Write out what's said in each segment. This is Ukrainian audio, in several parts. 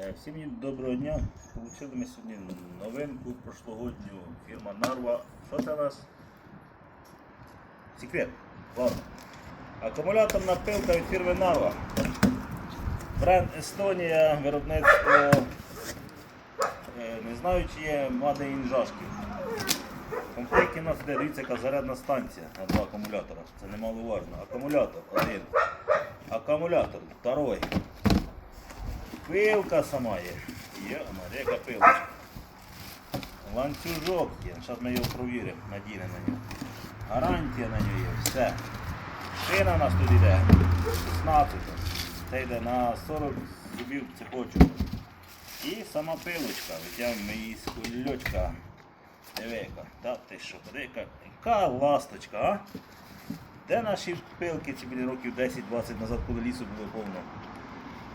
Е, Всім доброго дня. Получили ми сьогодні новинку прошлогодню. Фірма Нарва. Що це у нас? Секрет. Ладно. Акумуляторна пилка від фірми Нарва. Бренд Естонія, виробництво. е, Не знаю, чи є in Жашків. Комплекті у нас іде, дивіться, яка зарядна станція на два акумулятора. Це немаловажно. Акумулятор один. Акумулятор второй. Пилка сама є. Є, яка пилочка. Ланцюжок є. Зараз ми його провіримо, надінемо на нього. Гарантія на нього є, все. Шина у нас тут йде. 16. Це йде на 40 зубів цепочок. І сама пилочка. Витягуємо її з кульочка. Дивика. Та ти що, подивика. Яка ласточка, а? Де наші пилки ці біля років 10-20 назад, коли лісу було повно?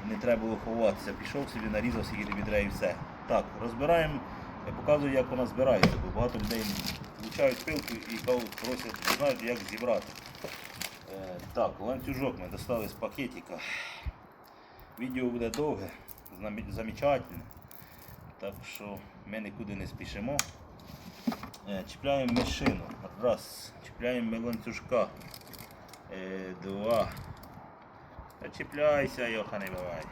Не треба було ховатися. Пішов собі, нарізав собі відре і все. Так, розбираємо, я показую, як вона збирається, бо багато людей влучають пилку і просять, не знають, як зібрати. Е, так, ланцюжок ми достали з пакетика. Відео буде довге, замечательне. Так що ми нікуди не спішимо. Е, чіпляємо ми шину. Раз. Чіпляємо ми ланцюжка. Е, два. Та чіпляйся, Йоха, не буває.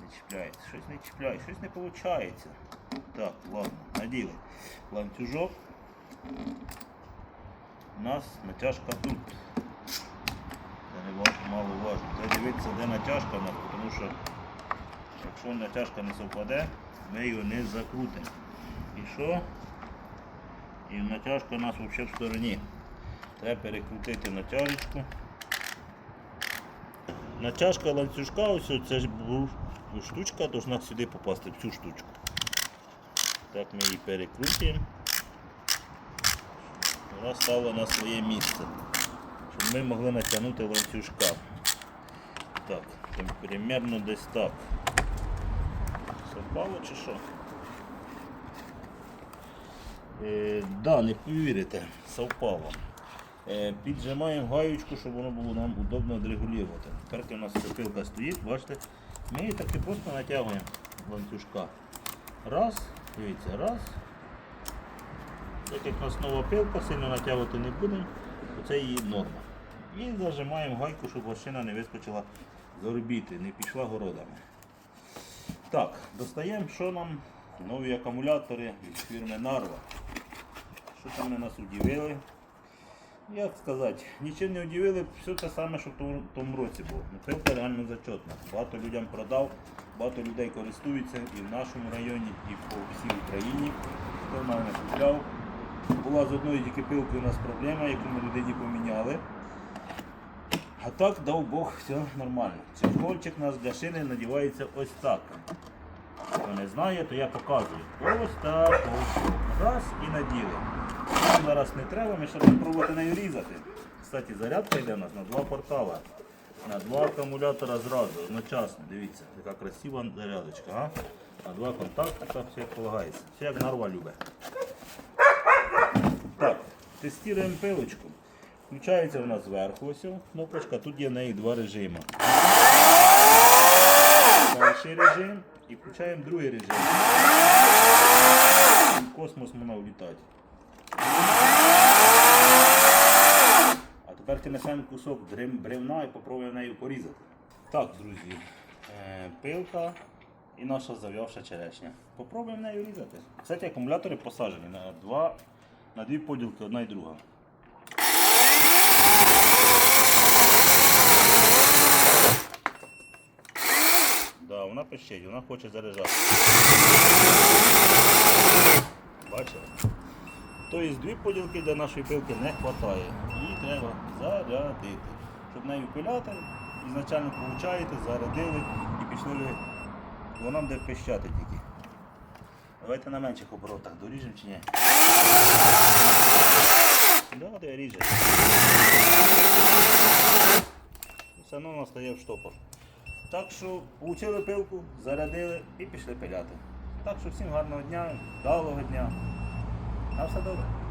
Не чіпляється. Щось не чіпляє, щось не виходить. Так, ладно, наділи. Ланцюжок. У нас натяжка тут. Це не ва- мало важно. Треба дивитися, де натяжка у нас, тому що якщо натяжка не совпаде, ми його не закрутимо. І що? І натяжка у нас взагалі в стороні. Треба перекрутити натяжечку. Натяжка ланцюжка, ось бу- штучка должна сюди попасти, в цю штучку. Так ми її перекрутимо. Вона стала на своє місце. Щоб ми могли натягнути ланцюжка. Так, примерно десь так. Совпало чи що? Е, да, не повірите, совпало. Е, Піджимаємо гаючку, щоб воно було нам удобно відрегулювати. Тепер у нас ця пилка стоїть, бачите, ми її таки просто натягуємо ланцюжка. Раз, дивіться, раз. Так як у нас нова пилка, сильно натягувати не будемо, це її норма. І зажимаємо гайку, щоб машина не вискочила з орбіти, не пішла городами. Так, достаємо, що нам нові акумулятори від фірми Narva. Що там вони нас удивили? Як сказати, нічим не удивили, все те саме, що в тому, тому році було. Ну, Пилка реально зачетна. Багато людям продав, багато людей користуються і в нашому районі, і по всій Україні. Хто в мене купляв. Була з одної тільки пилки у нас проблема, яку ми людині поміняли. А так, дав Бог, все нормально. Чехольчик у нас для шини надівається ось так. Хто не знає, то я показую. Ось так, ось. Раз і наділи. Зараз не треба, ми ще будемо пробувати нею різати. Кстати, зарядка йде у нас на два портала. На два акумулятора зразу, одночасно. Дивіться, яка красива зарядочка. А? На два контакти, так все як полагається. Все як нарва любить. Так, тестуємо пилочку. Включається вона зверху ось кнопочка, тут є в неї два режими. Перший режим і включаємо другий режим. Космос вона улітати. А тепер кинесемо кусок бревна і попробуємо нею порізати. Так, друзі, е, пилка і наша зав'явша черешня. Попробуємо нею різати. Кстати, акумулятори посаджені на, два, на дві поділки, одна і друга. Да, вона пищить, вона хоче заряджати. Бачите? Тобто дві поділки для нашої пилки не вистачає. Її треба зарядити. Щоб нею пиляти, ізначально получаєте, зарядили і пішли ви. Вона буде пищати тільки. Давайте на менших оборотах доріжемо чи ні? Да, де ріже. Все одно вона стає в штопор. Так що получили пилку, зарядили і пішли пиляти. Так що всім гарного дня, вдалого дня. На все добре.